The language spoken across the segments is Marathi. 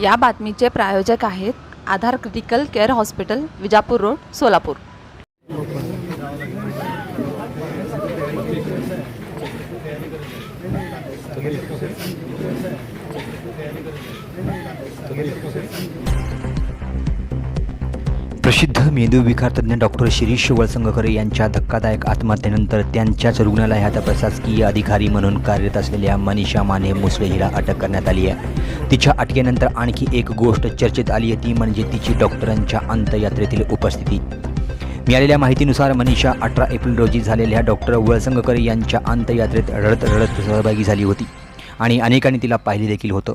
या बातमीचे प्रायोजक आहेत Aadhar critical care hospital Vijapur road Solapur. प्रसिद्ध मेंदूविकार तज्ज्ञ डॉक्टर शिरीष वळसंगकर यांच्या धक्कादायक आत्महत्येनंतर त्यांच्याच रुग्णालयात प्रशासकीय अधिकारी म्हणून कार्यरत असलेल्या मनीषा माने मुसळे हिला अटक करण्यात आली आहे. तिच्या अटकेनंतर आणखी एक गोष्ट चर्चेत आली आहे ती म्हणजे तिची डॉक्टरांच्या अंतयात्रेतील उपस्थिती. मिळालेल्या माहितीनुसार मनीषा अठरा एप्रिल रोजी झालेल्या डॉक्टर वळसंगकर यांच्या अंतयात्रेत रडत रडत सहभागी झाली होती आणि अनेकांनी तिला पाहिले देखील होतं.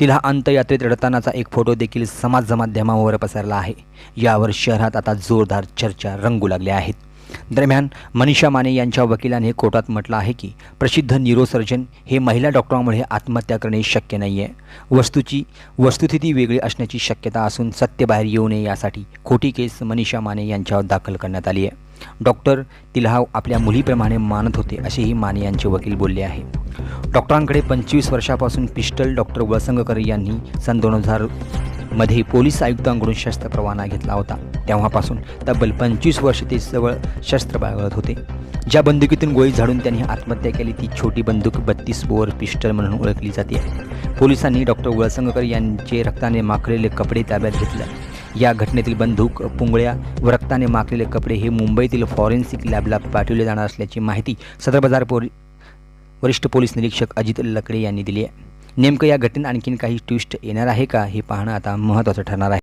तिला अंतयात्रेत रडतानाचा एक फोटो देखील समाज माध्यमावर पसरला आहे. यावर शहरात आता जोरदार चर्चा रंगू लागल्या आहेत. दरम्यान मनीषा माने यांच्या वकिलाने कोर्टात म्हटलं आहे की प्रसिद्ध न्यूरोसर्जन हे महिला डॉक्टरांमुळे आत्महत्या करणे शक्य नाही आहे वस्तूची वस्तुस्थिती वेगळी असण्याची शक्यता असून सत्य बाहेर येऊ नये यासाठी खोटी केस मनीषा माने यांच्यावर दाखल करण्यात आली आहे. डॉक्टर तिला आपल्या मुलीप्रमाणे मानत होते असेही माने यांचे वकील बोलले आहे. डॉक्टरांकडे पंचवीस वर्षापासून पिस्टल डॉक्टर वळसंगकर यांनी सन दोन हजार मध्ये पोलीस आयुक्तांकडून शस्त्र परवाना घेतला होता. तेव्हापासून तब्बल पंचवीस वर्ष ते जवळ शस्त्र बाळगत होते. ज्या बंदुकीतून गोळी झाडून त्यांनी आत्महत्या केली ती छोटी बंदूक बत्तीस बोअर पिस्टल म्हणून ओळखली जाते. पोलिसांनी डॉक्टर वळसंगकर यांचे रक्ताने माखलेले कपडे ताब्यात घेतले. या घटनेतील बंदूक पुंगळ्या व रक्ताने माखलेले कपडे हे मुंबईतील फॉरेन्सिक लॅबला पाठवले जाणार असल्याची माहिती सदर बाजार पोली वरिष्ठ पोलीस निरीक्षक अजित लकडे यांनी दिली आहे. नेमकं या घटनेत आणखीन काही ट्विस्ट येणार आहे का? हे पाहणं आता महत्त्वाचं ठरणार आहे.